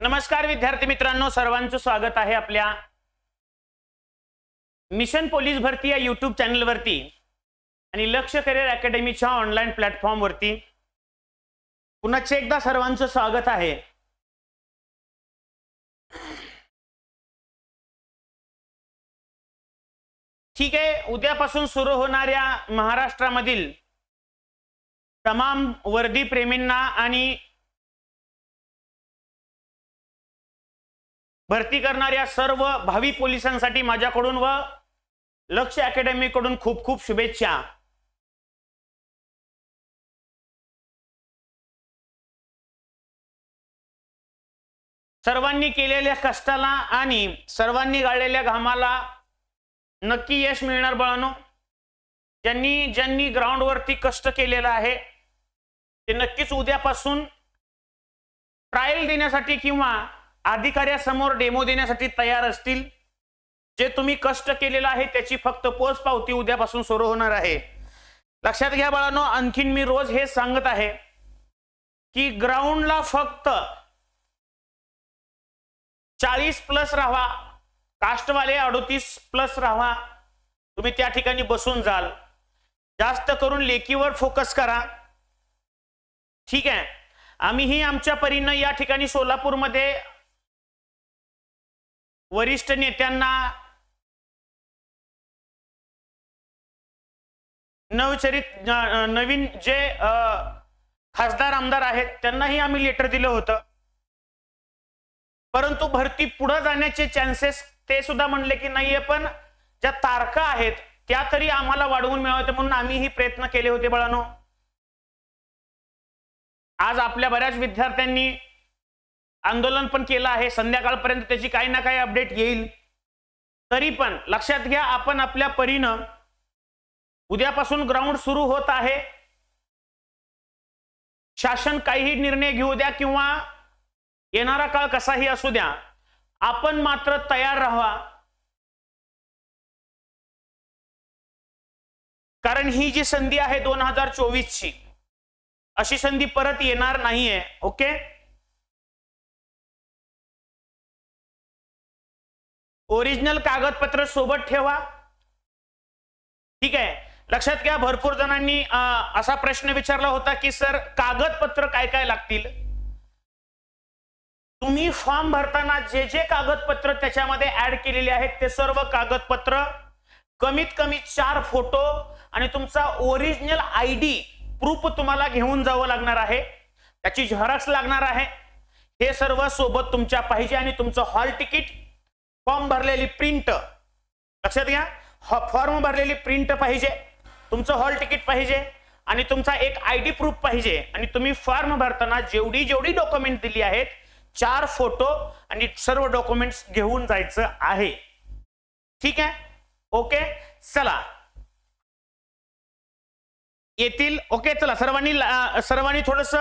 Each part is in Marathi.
नमस्कार विद्यार्थी मित्रांनो सर्वांचं स्वागत आहे आपल्या मिशन पोलीस भरती या युट्यूब चॅनलवरती आणि लक्ष करिअर अकॅडमीच्या ऑनलाईन प्लॅटफॉर्मवरती पुन्हा एकदा सर्वांचं स्वागत आहे. ठीक आहे उद्यापासून सुरू होणाऱ्या महाराष्ट्रामधील तमाम वर्दी प्रेमींना आणि भरती करणाऱ्या सर्व भावी पोलिसांसाठी माझ्याकडून व लक्ष अकॅडमीकडून खूप खूप शुभेच्छा. सर्वांनी केलेल्या कष्टाला आणि सर्वांनी गाळलेल्या घामाला नक्की यश मिळणार बाळानो. ज्यांनी ज्यांनी ग्राउंडवरती कष्ट केलेलं आहे ते नक्कीच उद्यापासून ट्रायल देण्यासाठी किंवा अधिकाऱ्यासमोर डेमो देण्यासाठी तयार असतील जे तुम्ही कष्ट केलेलं आहे त्याची फक्त पोच पावती उद्यापासून सुरू होणार आहे. लक्षात घ्या बाळांनो आणखीन मी रोज हे सांगत आहे की ग्राउंडला फक्त चाळीस प्लस राहा कास्टवाले अडोतीस प्लस राहा तुम्ही त्या ठिकाणी बसून जाल. जास्त करून लेकीवर फोकस करा. ठीक आहे? आम्हीही आमच्या परीनं या ठिकाणी सोलापूरमध्ये वरिष्ठ नेत्यांना नवचरित नवीन जे खासदार आमदार आहेत त्यांनाही आम्ही लेटर दिलं होतं. परंतु भरती पुढे जाण्याचे चान्सेस ते सुद्धा म्हणले की नाहीये पण ज्या तारखा आहेत त्या तरी आम्हाला वाढवून मिळवते म्हणून आम्हीही प्रयत्न केले होते बाळानो. आज आपल्या बऱ्याच विद्यार्थ्यांनी आंदोलन पण केलं आहे. संध्याकाळपर्यंत त्याची काही ना काही अपडेट येईल. तरी पण लक्षात घ्या आपण आपल्या परीनं उद्यापासून ग्राउंड सुरू होत आहे. शासन काहीही निर्णय घेऊ द्या किंवा येणारा काळ कसाही असू द्या आपण मात्र तयार राहा कारण ही जी संधी आहे दोन हजार चोवीसची अशी संधी परत येणार नाहीये ओके? ओरिजिनल कागदपत्र सोबत ठेवा. ठीक आहे. लक्षात घ्या भरपूर जणांनी असा प्रश्न विचारला होता की सर कागदपत्र काय काय लागतील? तुम्ही फॉर्म भरताना जे जे कागदपत्र त्याच्यामध्ये ऍड केलेले आहेत ते सर्व कागदपत्र कमीत कमी चार फोटो आणि तुमचा ओरिजिनल आय डी प्रूफ तुम्हाला घेऊन जावं लागणार आहे. त्याची झेरॉक्स लागणार आहे. हे सर्व सोबत तुमच्या पाहिजे आणि तुमचं हॉल तिकीट फॉर्म भरलेली प्रिंट. लक्षात घ्या फॉर्म भरलेली प्रिंट पाहिजे तुमचं हॉल तिकीट पाहिजे आणि तुमचा एक आय डी प्रूफ पाहिजे आणि तुम्ही फॉर्म भरताना जेवढी जेवढी डॉक्युमेंट दिली आहेत चार फोटो आणि सर्व डॉक्युमेंट्स घेऊन जायचं आहे. ठीक आहे? ओके? चला. येतील? ओके चला. सर्वांनी सर्वांनी थोडस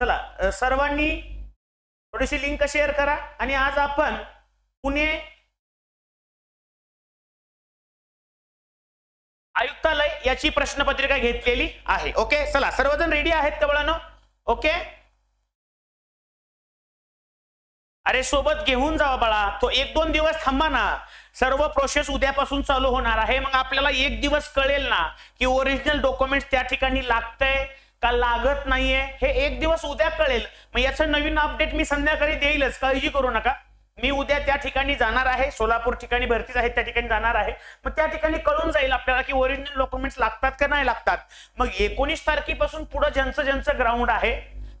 चला सर्वांनी थोडीशी लिंक शेअर करा आणि आज आपण पुणे आयुक्तालय याची प्रश्नपत्रिका घेतलेली आहे. ओके? चला सर्वजण रेडी आहेत का बाळांनो? ओके? अरे सोबत घेऊन जावा बाळा. तो एक दोन दिवस थांबा ना. सर्व प्रोसेस उद्यापासून चालू होणार आहे. मग आपल्याला एक दिवस कळेल ना की ओरिजिनल डॉक्युमेंट त्या ठिकाणी लागतंय का लागत नाहीये? हे एक दिवस उद्या कळेल. मग याचं नवीन अपडेट मी संध्याकाळी देईलच. काळजी करू नका. मी उद्या त्या ठिकाणी जाणार आहे. सोलापूर ठिकाणी भरतीच आहे त्या ठिकाणी जाणार आहे. मग त्या ठिकाणी कळून जाईल आपल्याला की ओरिजिनल डॉक्युमेंट्स लागतात का नाही लागतात. मग एकोणीस तारखेपासून पुढे ज्यांचं ज्यांचं ग्राउंड आहे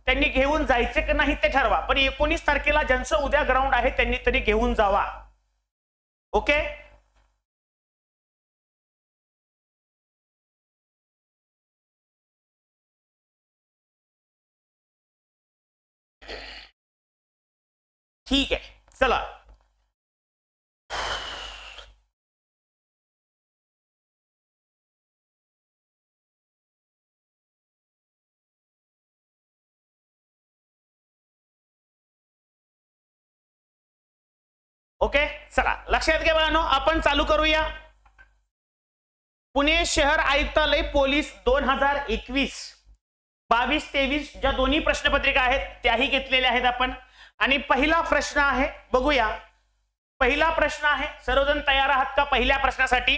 त्यांनी घेऊन जायचे की नाही ते ठरवा. पण एकोणीस तारखेला ज्यांचं उद्या ग्राउंड आहे त्यांनी तरी घेऊन जावा. ओके? ठीक आहे. चला. ओके चला. लक्षात घ्या बाळांनो आपण चालू करूया. पुणे शहर आयुक्तालय पोलीस दोन हजार एकवीस. बावीस तेवीस ज्या दोन्ही प्रश्नपत्रिका आहेत त्याही घेतलेल्या आहेत आपण. आणि पहिला प्रश्न आहे बघूया. पहिला प्रश्न आहे सर्वजण तयार आहात का पहिल्या प्रश्नासाठी?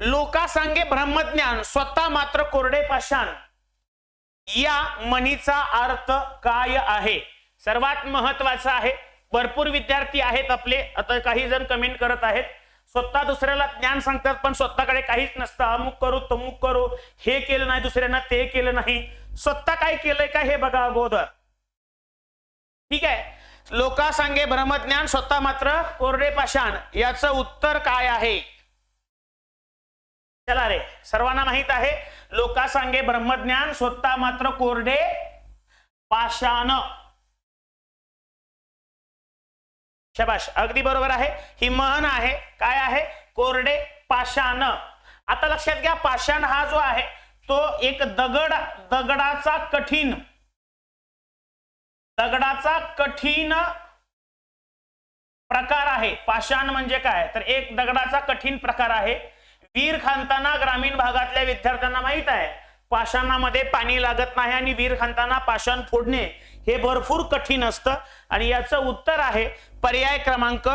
लोका सांगे ब्रह्मज्ञान स्वतः मात्र कोरडे पाषाण. या म्हणीचा अर्थ काय आहे? सर्वात महत्त्वाचा आहे भरपूर विद्यार्थी आहेत आपले आता काही जण कमेंट करत आहेत. स्वतः दुसऱ्याला ज्ञान सांगतात पण स्वतःकडे काहीच नसतं. अमुक करू तमुक करू. हे केलं नाही दुसऱ्यांना ते केलं नाही. स्वतः काय केलंय का हे बघा अगोदर. ठीक आहे. लोका सांगे ब्रह्मज्ञान स्वतः मात्र कोरडे पाषाण याचं उत्तर काय आहे? चला रे सर्वांना माहीत आहे लोका सांगे ब्रह्मज्ञान स्वतः मात्र कोरडे पाषाण. शबाश अगदी बरोबर आहे. ही महन आहे. काय आहे? कोरडे पाषाण. आता लक्षात घ्या पाषाण हा जो आहे तो एक दगड दगडाचा कठीण दगडाचा कठीण प्रकार आहे. पाषाण म्हणजे काय? तर एक दगडाचा कठीण प्रकार आहे. वीर खांताना ग्रामीण भागातल्या विद्यार्थ्यांना माहीत आहे पाषाणामध्ये पाणी लागत नाही आणि वीर खांताना पाषाण फोडणे हे भरपूर कठीण असतं. आणि याचं उत्तर आहे पर्याय क्रमांक